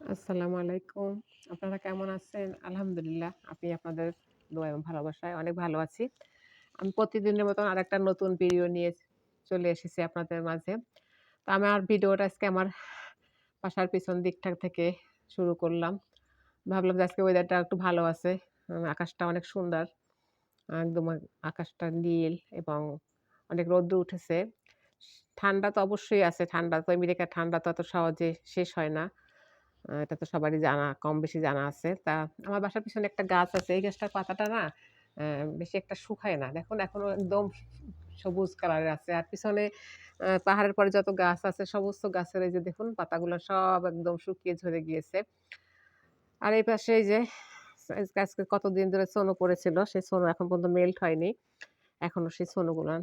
আসসালামু আলাইকুম। আপনারা কেমন আছেন? আলহামদুলিল্লাহ, আমি আপনাদের দোয়া এবং ভালোবাসায় অনেক ভালো আছি। আমি প্রতিদিনের মতন আর একটা নতুন ভিডিও নিয়ে চলে এসেছি আপনাদের মাঝে। তো আমার ভিডিওটা আজকে আমার বাসার পিছন দিকটা থেকে শুরু করলাম। ভাবলাম যে আজকে ওয়েদারটা একটু ভালো আছে। আকাশটা অনেক সুন্দর। একদম আকাশটা নীল এবং অনেক রৌদ্র উঠেছে। ঠান্ডা তো অবশ্যই আছে। ঠান্ডা তো, আমেরিকার ঠান্ডা তো অত সহজে শেষ হয় না। এটা তো সবারই জানা, কম বেশি জানা আছে। তা আমার বাসার পিছনে একটা গাছ আছে। এই গাছটার পাতাটা না বেশি একটা শুকায় না। দেখুন এখনও একদম সবুজ কালারের আছে। আর পিছনে পাহাড়ের পরে যত গাছ আছে সমস্ত গাছের এই যে দেখুন পাতাগুলো সব একদম শুকিয়ে ঝরে গিয়েছে। আর এই পাশে এই যে আজকে কতদিন ধরে স্নো পড়েছিল। সেই স্নো এখন পর্যন্ত মেল্ট হয়নি। এখনও সেই স্নোগুলা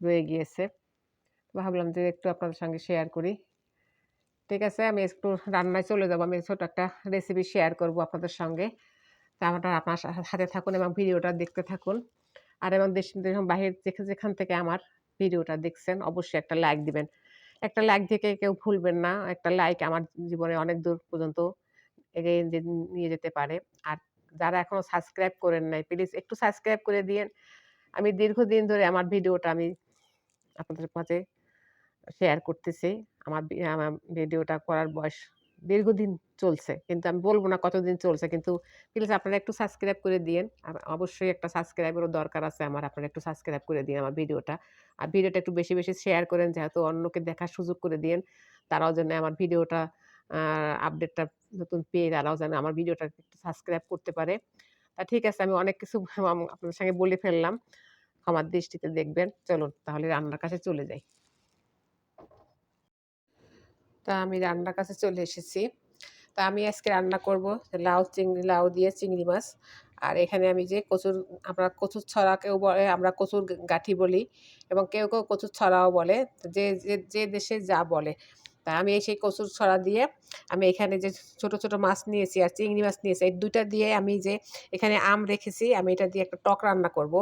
রয়ে গিয়েছে। ভাবলাম যে একটু আপনাদের সঙ্গে শেয়ার করি। ঠিক আছে আমি একটু রান্নায় চলে যাব। আমি ছোট একটা রেসিপি শেয়ার করব আপনাদের সঙ্গে। তা আপনারা আপনার সাথে থাকুন এবং ভিডিওটা দেখতে থাকুন। আর এবং দেশ বাহির যেখা যেখান থেকে আমার ভিডিওটা দেখছেন, অবশ্যই একটা লাইক দিবেন। একটা লাইক থেকে কেউ ভুলবেন না। একটা লাইক আমার জীবনে অনেক দূর পর্যন্ত এগিয়ে নিয়ে যেতে পারে। আর যারা এখনও সাবস্ক্রাইব করেন নাই প্লিজ একটু সাবস্ক্রাইব করে দিয়েন। আমি দীর্ঘদিন ধরে আমার ভিডিওটা আমি আপনাদের মাঝে শেয়ার করতেছি। আমার আমার ভিডিওটা করার বয়স দীর্ঘদিন চলছে। কিন্তু আমি বলব না কতদিন চলছে। কিন্তু প্লিজ আপনারা একটু সাবস্ক্রাইব করে দিয়েন। আর অবশ্যই একটা সাবস্ক্রাইবেরও দরকার আছে আমার। আপনারা একটু সাবস্ক্রাইব করে দিন আমার ভিডিওটা। আর ভিডিওটা একটু বেশি, বেশি শেয়ার করেন যেহেতু অন্যকে দেখার সুযোগ করে দিয়েন। তারাও যেন আমার ভিডিওটা আপডেটটা নতুন পেয়ে তারাও যেন আমার ভিডিওটা একটু সাবস্ক্রাইব করতে পারে। তা ঠিক আছে আমি অনেক কিছু আপনাদের সঙ্গে বলে ফেললাম। আমার দৃষ্টিতে দেখবেন। চলুন তাহলে রান্নার কাছে চলে যাই। তা আমি রান্নার কাছে চলে এসেছি। তা আমি আজকে রান্না করব লাউ চিংড়ি লাউ দিয়ে চিংড়ি মাছ। আর এখানে আমি যে কচুর আমরা কচুর ছড়া কেউ বলে আমরা কচুর গাঁঠি বলি এবং কেউ, কেউ কচুর ছড়াও বলে। যে যে যে দেশে যা বলে। তা আমি সেই কচুর ছড়া দিয়ে আমি এখানে যে ছোট, ছোট মাছ নিয়েছি আর চিংড়ি মাছ নিয়েছি এই ২ টা দিয়ে আমি যে এখানে আম রেখেছি আমি এটা দিয়ে একটা টক রান্না করব।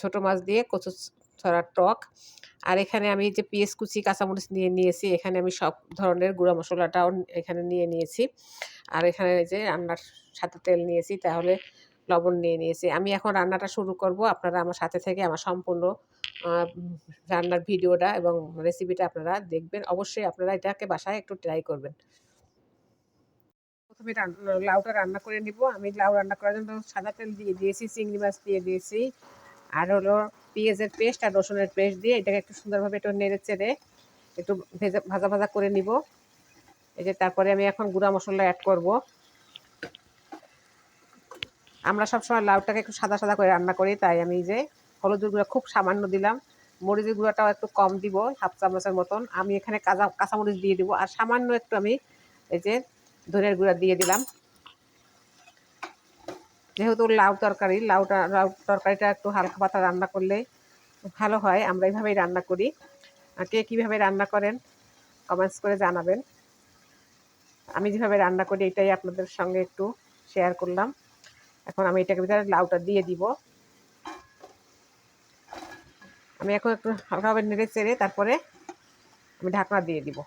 ছোট মাছ দিয়ে কচু ছড়ার টক। আর এখানে আমি যে পেঁয়াজ কুচি, কাঁচামরিচ নিয়ে নিয়েছি। এখানে আমি সব ধরনের গুঁড়া মশলাটাও এখানে নিয়ে নিয়েছি। আর এখানে যে রান্নার সাথে তেল নিয়েছি তাহলে লবণ নিয়ে নিয়েছি। আমি এখন রান্নাটা শুরু করব। আপনারা আমার সাথে থেকে আমার সম্পূর্ণ রান্নার ভিডিওটা এবং রেসিপিটা আপনারা দেখবেন। অবশ্যই আপনারা এটাকে বাসায় একটু ট্রাই করবেন। প্রথমে লাউটা রান্না করে নিব। আমি লাউ রান্না করার জন্য সাদা তেল দিয়ে দিয়েছি, চিংড়ি মাছ দিয়ে দিয়েছি। আর হলো পেঁয়াজের পেস্ট আর রসুনের পেস্ট দিয়ে এটাকে একটু সুন্দরভাবে একটু নেড়ে চেড়ে একটু ভেজা ভাজা, ভাজা করে নিব। এই যে তারপরে আমি এখন গুঁড়া মশলা অ্যাড করব। আমরা সবসময় লাউটাকে একটু সাদা, সাদা করে রান্না করি তাই আমি যে হলুদের গুঁড়া খুব সামান্য দিলাম। মরিচের গুঁড়াটাও একটু কম দিব হাফ চামচের মতন। আমি এখানে কাঁচা কাঁচামরিচ দিয়ে দিব। আর সামান্য একটু আমি এই যে ধনের গুঁড়া দিয়ে দিলাম। যেহেতু লাউ তরকারি, লাউটা, লাউ তরকারিটা একটু হালকা পাতা রান্না করলে ভালো হয়। আমরা এইভাবেই রান্না করি। কে কীভাবে রান্না করেন কমেন্টস করে জানাবেন। আমি যেভাবে রান্না করি এটাই আপনাদের সঙ্গে একটু শেয়ার করলাম। এখন আমি এটাকে ভিতরে লাউটা দিয়ে দিব। আমি এখন একটু হালকাভাবে নেড়ে চেড়ে তারপরে আমি ঢাকনা দিয়ে দিব।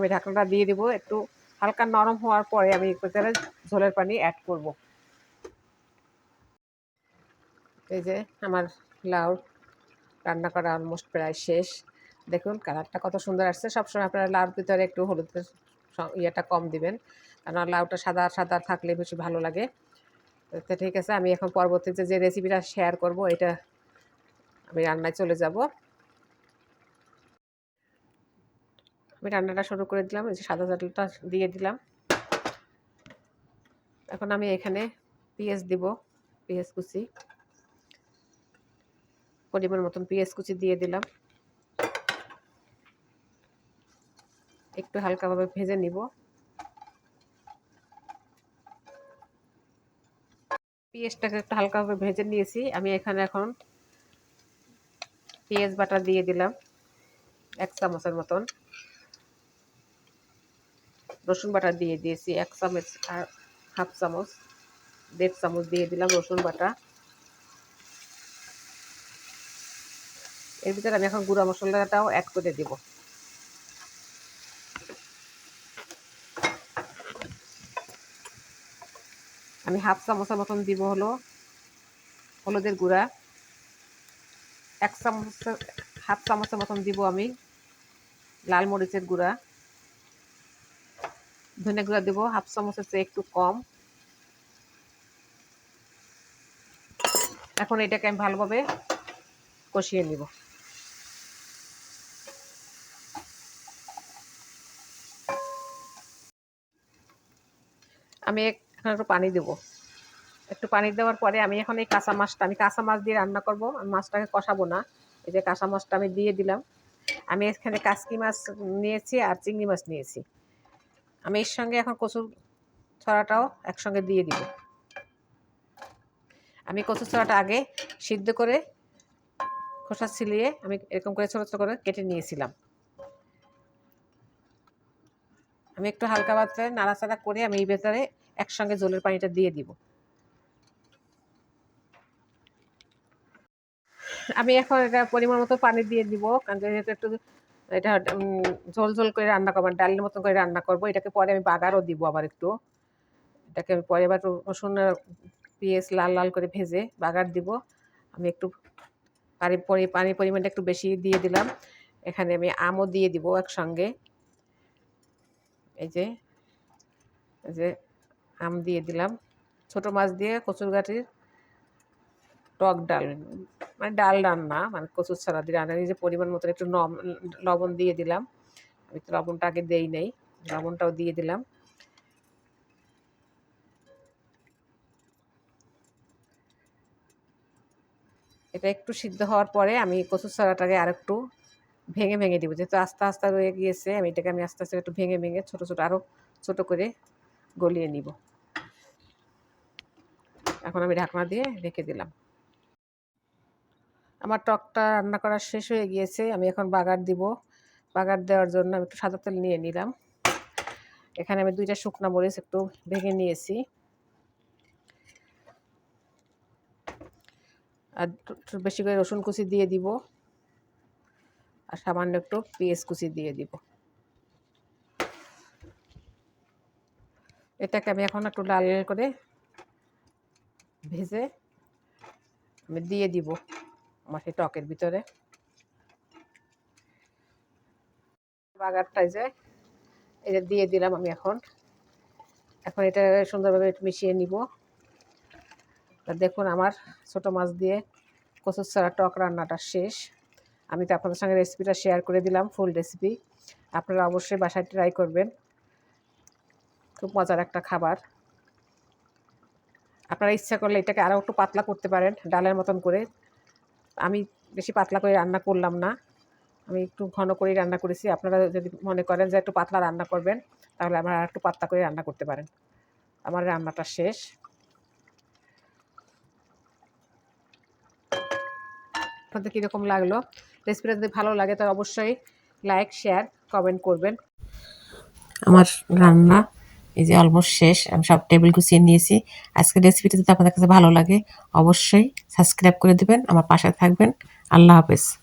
আমি ঢাকনাটা দিয়ে দিব। একটু হালকা নরম হওয়ার পরে আমি ভিতরে ঝোলের পানি অ্যাড করব। এই যে আমার লাউ রান্না করা অলমোস্ট প্রায় শেষ। দেখুন কালারটা কত সুন্দর আসছে। সবসময় আপনারা লাউর ভিতরে একটু হলুদের ইয়েটা কম দিবেন। কারণ লাউটা সাদা, সাদা থাকলে বেশি ভালো লাগে। তো ঠিক আছে আমি এখন পরবর্তীতে যে রেসিপিটা শেয়ার করব এটা আমি রান্নায় চলে যাব। আমি রান্নাটা শুরু করে দিলাম। এই যে সাদা তেলটা দিয়ে দিলাম। এখন আমি এখানে পেঁয়াজ দিব। পেঁয়াজ কুচি। পরিমাণ মতন পেঁয়াজ কুচি দিয়ে দিলাম। একটু হালকাভাবে ভেজে নিব। পেঁয়াজটাকে একটু হালকাভাবে ভেজে নিয়েছি। আমি এখানে এখন পেঁয়াজ বাটা দিয়ে দিলাম, এক চামচের মতন। রসুন বাটা দিয়ে দিয়েছি এক চামচ আর হাফ চামচ, ১.৫ চামচ দিয়ে দিলাম রসুন বাটা। এর ভিতরে আমি এখন গুঁড়া মশলাটাও অ্যাড করে দিব। আমি হাফ চামচের মতন দিব হলো হলুদের গুঁড়া। এক চামচ হাফ চামচের মতন দিব আমি লাল মরিচের গুঁড়া। ধনে গুঁড়া দেবো, হাফ চামচের চেয়ে একটু কম। এখন এটাকে আমি ভালোভাবে কষিয়ে নিব। আমি এখন একটু পানি দেব। একটু পানি দেওয়ার পরে আমি এখন এই কাঁচা মাছটা আমি কাঁচা মাছ দিয়ে রান্না করব। আমি মাছটাকে কষাবো না। এই যে কাঁচা মাছটা আমি দিয়ে দিলাম। আমি এখানে কাসকি মাছ নিয়েছি আর চিংড়ি মাছ নিয়েছি। আমি এর সঙ্গে এখন কচুর ছড়াটাও একসঙ্গে দিয়ে দিব। আমি কচুর ছড়াটা আগে সিদ্ধ করে খোসা ছিলিয়ে আমি এরকম করে ছোটো ছোটো করে কেটে নিয়েছিলাম। আমি একটু হালকা পাত্রে নাড়াচাড়া করে আমি এই ভেতরে একসঙ্গে জলের পানিটা দিয়ে দিব। আমি এখন এটা পরিমাণ মতো পানি দিয়ে দিব, কারণ যেহেতু একটু এটা ঝোল ঝোল করে রান্না করব ডালের মতন করে রান্না করব। এটাকে পরে আমি বাগারও দিব আবার একটু। এটাকে পরে আবার রসুন পেঁয়াজ লাল লাল করে ভেজে বাগার দিব। আমি একটু পানি পানির পরিমাণটা একটু বেশি দিয়ে দিলাম। এখানে আমি আমও দিয়ে দিব একসঙ্গে। এই যে এই যে আম দিয়ে দিলাম। ছোট মাছ দিয়ে কচুর গাঠির টক ডাল। মানে ডাল রান্না মানে কচুর ছাড়া দিয়ে রান্না। যে পরিমাণ মতো একটু লবণ দিয়ে দিলাম। আমি তো লবণটা আগে দেই নেই, লবণটাও দিয়ে দিলাম। এটা একটু সিদ্ধ হওয়ার পরে আমি কচুর ছাড়াটাকে আর একটু ভেঙে ভেঙে দিব। যেহেতু আস্তে আস্তে রয়ে গিয়েছে, আমি এটাকে আমি আস্তে আস্তে একটু ভেঙে ভেঙে ছোটো ছোটো আরও ছোটো করে গলিয়ে নিব। এখন আমি ঢাকনা দিয়ে রেখে দিলাম। আমার টকটা রান্না করা শেষ হয়ে গিয়েছে, আমি এখন বাগার দিব। বাগার দেওয়ার জন্য আমি একটু সাদা তেল নিয়ে নিলাম। এখানে আমি দুইটা শুকনো মরিচ একটু ভেঙে নিয়েছি। আর বেশি করে রসুন কুচি দিয়ে দিব। আর সামান্য একটু পেঁয়াজ কুচি দিয়ে দিব। এটাকে আমি এখন একটু লাল করে ভেজে আমি দিয়ে দিব। আমার সেই টকের ভিতরে। বাগারটাই যে এটা দিয়ে দিলাম আমি এখন। এখন এটা সুন্দরভাবে মিশিয়ে নিব। দেখুন আমার ছোট মাছ দিয়ে কচুর ছাড়া টক রান্নাটা শেষ। আমি তো আপনাদের সঙ্গে রেসিপিটা শেয়ার করে দিলাম ফুল রেসিপি আপনারা অবশ্যই বাসায় ট্রাই করবেন। খুব মজার একটা খাবার। আপনারা ইচ্ছা করলে এটাকে আরও একটু পাতলা করতে পারেন, ডালের মতন করে। আমি বেশি পাতলা করে রান্না করলাম না। আমি একটু ঘন করেই রান্না করেছি। আপনারা যদি মনে করেন যে একটু পাতলা রান্না করবেন, তাহলে আপনারা একটু পাতলা করে রান্না করতে পারেন। আমার রান্নাটা শেষ। আপনাদের কীরকম লাগল? রেসিপিটা যদি ভালো লাগে, তাহলে অবশ্যই লাইক, শেয়ার, কমেন্ট করবেন। আমার রান্না এই যে অলমোস্ট শেষ, আমি সব টেবিল গুছিয়ে নিয়েছি। আজকের রেসিপিটা যদি আপনাদের কাছে ভালো লাগে, অবশ্যই সাবস্ক্রাইব করে দেবেন, আমার পাশে থাকবেন। আল্লাহ হাফেজ।